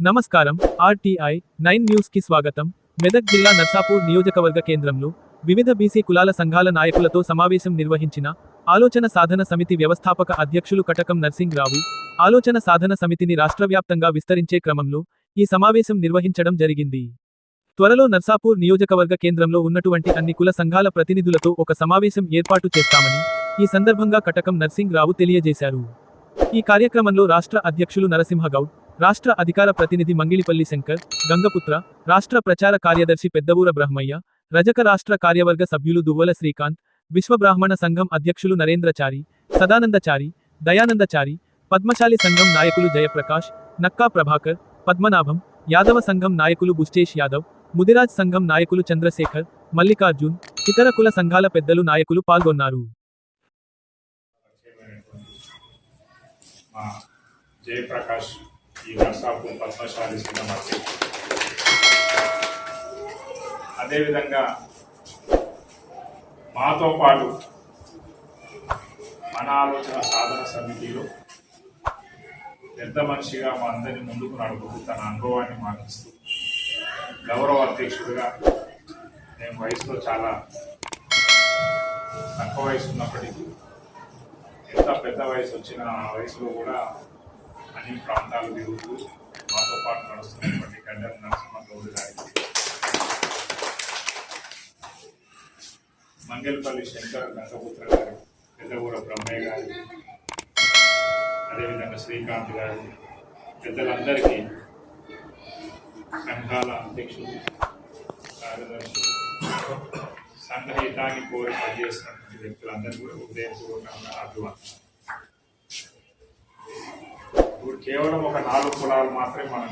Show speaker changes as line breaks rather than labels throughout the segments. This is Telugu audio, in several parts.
నమస్కారం. ఆర్టీఐ నైన్ న్యూస్కి స్వాగతం. మెదక్ జిల్లా నర్సాపూర్ నియోజకవర్గ కేంద్రంలో వివిధ బీసీ కులాల సంఘాల నాయకులతో సమావేశం నిర్వహించిన ఆలోచన సాధన సమితి వ్యవస్థాపక అధ్యక్షులు కటకం నర్సింగ్రావు ఆలోచన సాధన సమితిని రాష్ట్రవ్యాప్తంగా విస్తరించే క్రమంలో ఈ సమావేశం నిర్వహించడం జరిగింది. త్వరలో నర్సాపూర్ నియోజకవర్గ కేంద్రంలో ఉన్నటువంటి అన్ని కుల సంఘాల ప్రతినిధులతో ఒక సమావేశం ఏర్పాటు చేస్తామని ఈ సందర్భంగా కటకం నర్సింగ్రావు తెలియజేశారు. ఈ కార్యక్రమంలో రాష్ట్ర అధ్యక్షులు నరసింహగౌడ్ రాష్ట్ర అధికార ప్రతినిధి మంగిలిపల్లి శంకర్ గంగపుత్ర రాష్ట్ర ప్రచార కార్యదర్శి పెద్దవూర బ్రహ్మయ్య రజక రాష్ట్ర కార్యవర్గ సభ్యులు దువ్వల శ్రీకాంత్ విశ్వబ్రాహ్మణ సంఘం అధ్యక్షులు నరేంద్రచారి సదానందచారి దయానందచారి పద్మశాలి సంఘం నాయకులు జయప్రకాష్ నక్కా ప్రభాకర్ పద్మనాభం యాదవ సంఘం నాయకులు బుస్టేష్ యాదవ్ ముదిరాజ్ సంఘం నాయకులు చంద్రశేఖర్ మల్లికార్జున్ ఇతర కుల సంఘాల పెద్దలు నాయకులు పాల్గొన్నారు.
జయప్రకాష్ ఈ నర్సాపూర్ పద్మశాలి సంఘం అదేవిధంగా మాతో పాటు మన ఆలోచన సాధన సమితిలో పెద్ద మనిషిగా మా అందరిని ముందుకు నడుపుతూ తన అనుభవాన్ని మాకిస్తూ గౌరవ అధ్యక్షుడిగా నేను వయసులో చాలా తక్కువ వయసు ఉన్నప్పటికీ ఎంత పెద్ద వయసు వచ్చినా ఆ వయసులో కూడా అన్ని ప్రాంతాల దేవుడు మాతో పాటు నడుస్తున్నటువంటి గడ్డల నరసింహ గౌడ్ గారికి మంగళపల్లి శంకర్ గంగపుత్ర గారు పెద్దగూడ బ్రహ్మయ్య గారు అదేవిధంగా శ్రీకాంత్ గారు పెద్దలందరికీ సంఘాల అధ్యక్షులు కార్యదర్శులు సంఘహితాన్ని కోరి పనిచేస్తున్నటువంటి వ్యక్తులందరూ కూడా ఉదయపూర్వకంగా అభివందనం ఇప్పుడు కేవలం ఒక నాలుగు కులాలు మాత్రమే మనం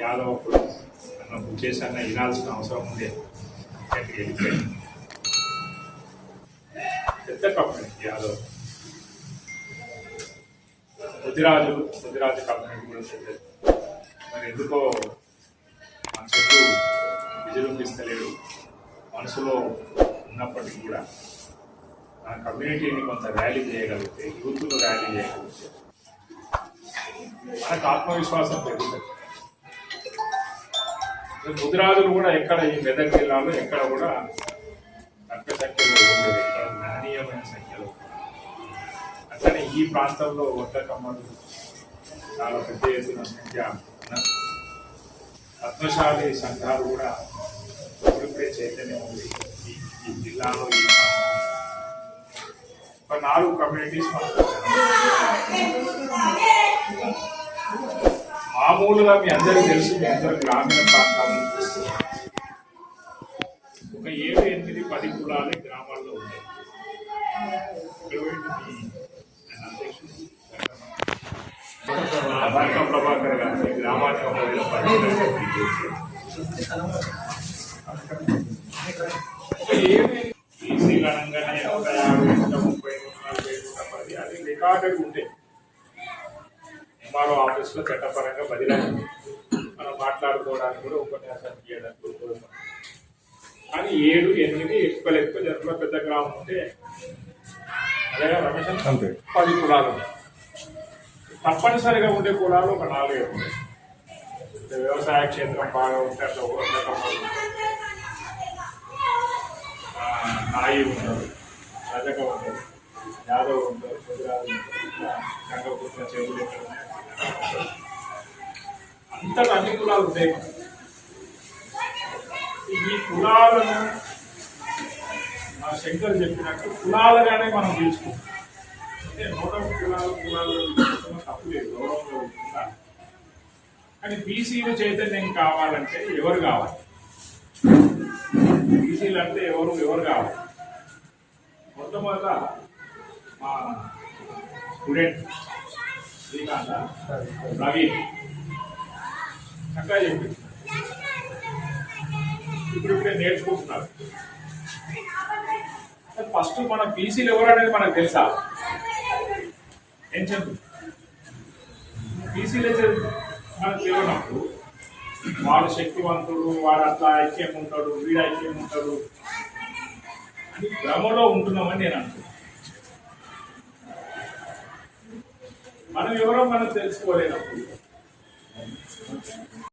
యాదవ కులం అన్న బుచ్చేసన్న వినాల్సిన అవసరం ఉంది పెద్ద కంపెనీ యాదవ్. ముదిరాజు ముదిరాజు కమ్యూనిటీ కూడా మరి ఎందుకో మన చెట్టు విజృంభిస్తలేడు. మనసులో ఉన్నప్పటికీ కూడా ఆ కమ్యూనిటీని కొంత ర్యాలీ చేయగలిగితే యూత్ను ర్యాలీ చేయగలిగితే. మనకు ఆత్మవిశ్వాసం పెరుగుతుంది. ముదిరాజులు కూడా ఎక్కడ ఈ మెదక్ జిల్లాలో ఎక్కడ కూడా తక్కువ సంఖ్యలో ఉండదు ఎక్కడ గణనీయమైన సంఖ్యలో. అట్లనే ఈ ప్రాంతంలో వడ్డ కమ్మలు చాలా పెద్ద ఎత్తున సంఖ్య పద్మశాలి సంఘాలు కూడా ఇప్పుడిప్పుడే చైతన్యం ఉంది. ఈ- ఈ జిల్లాలో ఈ ప్రాంతంలో. ఒక నాలుగు కమ్యూనిటీస్ మామూలుగా మీ అందరికీ తెలుసు మీ అందరు గ్రామీణ ప్రాంతాలు ఒక ఏడు ఎనిమిది పది కులాలే గ్రామాల్లో ఉన్నాయి ప్రభాకర్ గారి గ్రామానికి ఒకవేళ పరిచయం చేసి ఒక ఏడు రికార్డెడ్ ఉంటాయి ఎంఆర్ఓ ఆఫీస్లో చట్టపరంగా బదిలీ. మనం మాట్లాడుకోవడానికి కూడా ఉపన్యాసాలు చేయడానికి ఉపయోగపడుతుంది. కానీ ఏడు ఎనిమిది ఎక్కువ ఎక్కువ జరుగుతున్న పెద్ద గ్రామం ఉంటే అదే రమేష్. పది కులాలు ఉన్నాయి. తప్పనిసరిగా ఉండే కులాలు ఒక నాలుగే ఉంటాయి వ్యవసాయ క్షేత్రం బాగా ఉంటే అట్లా ఒక నాయి ఉంటారు రజక ఉంటారు యాదవ్ ఉంటారు గంగపుత్ర చెవులు ఎక్కడ ఉన్నాయి అంతటా అన్ని కులాలు ఉంటాయి. ఈ కులాలను మా శంకర్ చెప్పినట్టు కులాలుగానే మనం తీసుకుంటాం అంటే నూట కులాలు కులాలు తప్పు లేదు గౌరవంలో ఉంటుందా? కానీ బీసీలు చైతన్యం కావాలంటే ఎవరు కావాలి? బీసీలు అంటే ఎవరు ఎవరు కావాలి? మొట్టమొదట మా స్టూడెంట్ శ్రీకాంత ప్రవీణ్. చక్కగా చెప్పింది ఇప్పుడు ఇప్పుడే నేర్చుకుంటున్నారు. ఫస్ట్ మన బీసీలు ఎవరు అనేది మనకు తెలుసా? ఏం చెప్పు? బీసీలు మనకు తెలియనప్పుడు వాడు శక్తివంతుడు వాడు అట్లా ఐక్యం ఉంటాడు వీడు ఐక్యం ఉంటాడు. అని భ్రమలో ఉంటున్నామని నేను అంటున్నాను మనం ఎవరో మనం తెలుసుకోలేనప్పుడు.